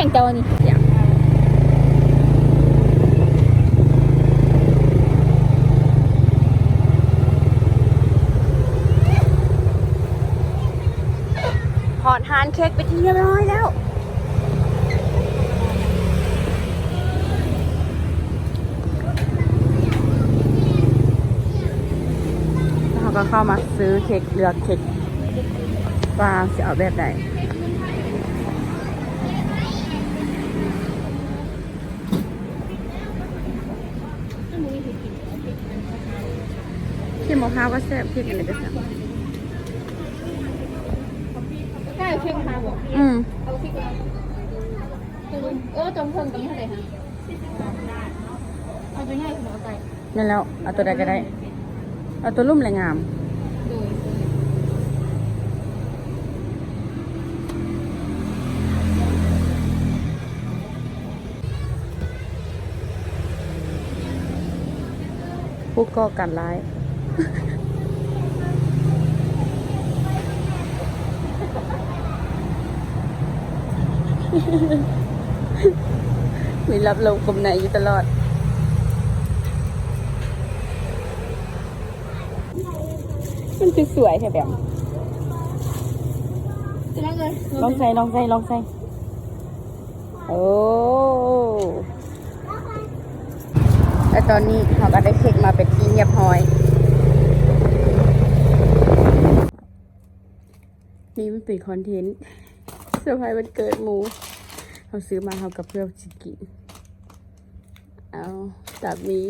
อยงเจ้านี่หอนฮานเค้กไปที่เรียบร้อยแล้วเราก็เข้ามาซื้อเค้กเลือกเค้กว่าจะเอาแบบไหน มะพร้าวก็แซ่บที่กันเลยก็แซ่บใช่เค้กมะพร้าบอกอืมเอาเค้กมาเออจมเพิ่งตรงนี้เท่าไหร่ฮะเอาไปง่ายคุณเอาไปนั่นแล้ว เอาตัวใดก็ได้ เอาตัวลุ่มเลยงามผู้ก่อการร้าย มีรับลงกลมไหนอยู่ตลอด มันคือสวยแท้แบบจะนั่งเลยลองใส่ลองใส่ลองใส่โอ้แต่ตอนนี้เขาก็ได้เค้กมาเป็นที่เรียบร้อย นี่มันเป็นคอนเทนต์เซอร์ไพรส์วันเกิดหมูเขาซื้อมาเขากับเพื่อนชิกินเอาจับมี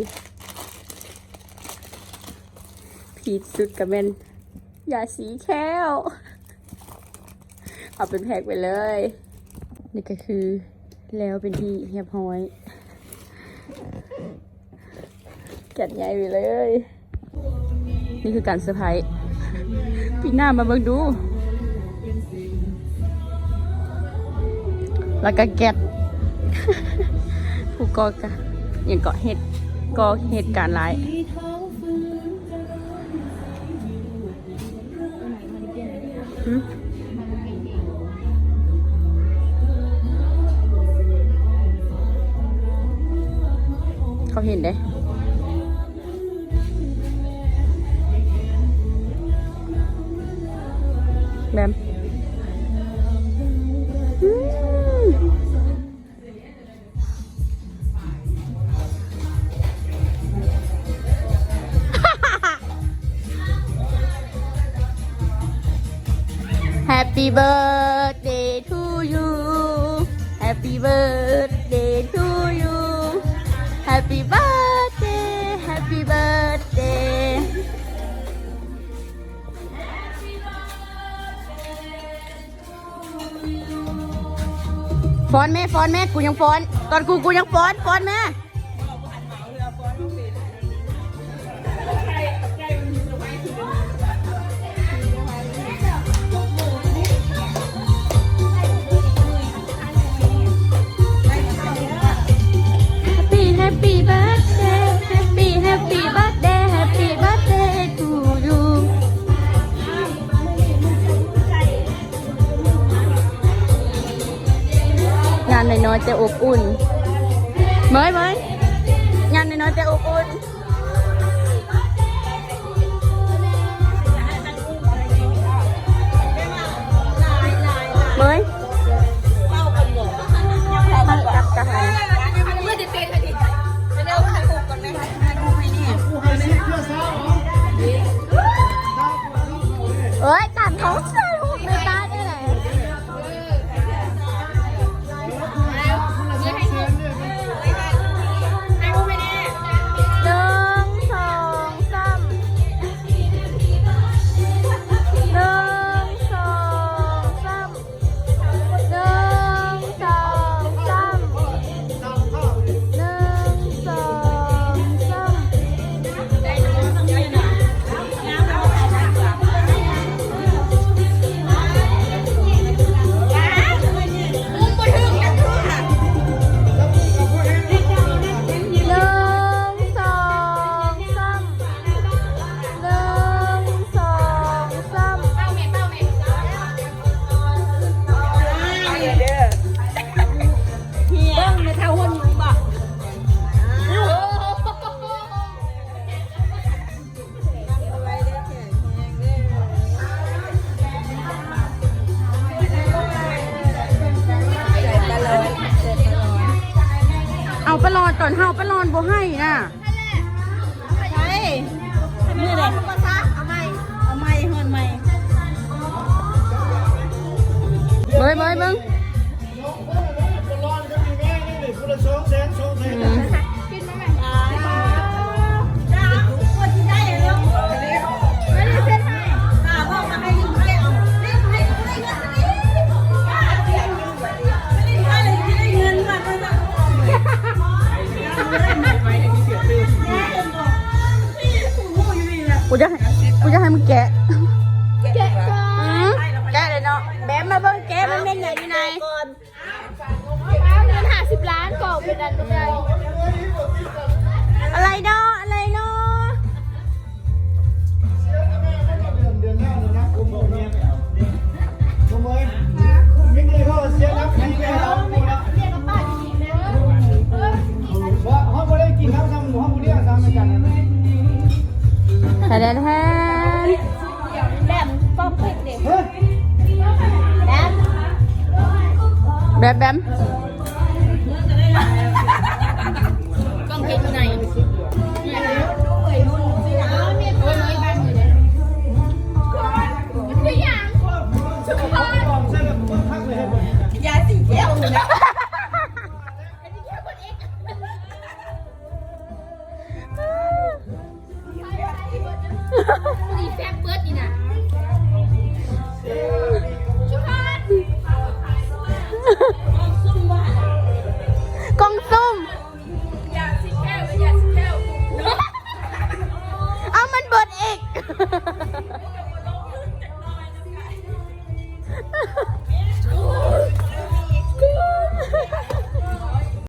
พีชสุดกับเมนยาสีแค้ว เอาเป็นแพ็กไปเลย นี่ก็คือแล้วเป็นที่เรียบร้อยจัดใหญ่ไปเลย นี่คือการเซอร์ไพรส์ปีหน้ามาเบิ่งดู แล้วก็แก๊สผู้ก่อกะอย่างเกาะเหตุก่อเหตุการณ์ร้ายหึเขาเห็นได้แบม Happy birthday to you Happy birthday to you Happy birthday Happy birthday ฟ้อนแม่ฟ้อนแม่กูยังฟ้อน ตอนกูกูยังฟ้อนฟ้อนแม่ น้อยๆแต่อบอุ่นเมยเมยงานน้อยๆแต่อบอุ่น อนตอนเฮาไปรอนบ่ให้น่ะ กูจะให้กูจะให้มึงแกะ แกะก่อนแกะเลยเนาะ แบมมาเบิ้งแกะมันเป็นไหนอยู่ไหนเงินห้าสิบล้านกล่องเป็นอันเป็นไร แทนแทนแบบป้อมเพชรเด็กเฮ้ยแบบแบมแบมกล่องเก็บอยู่ไหน แฟบเบิร์ดนี่นะ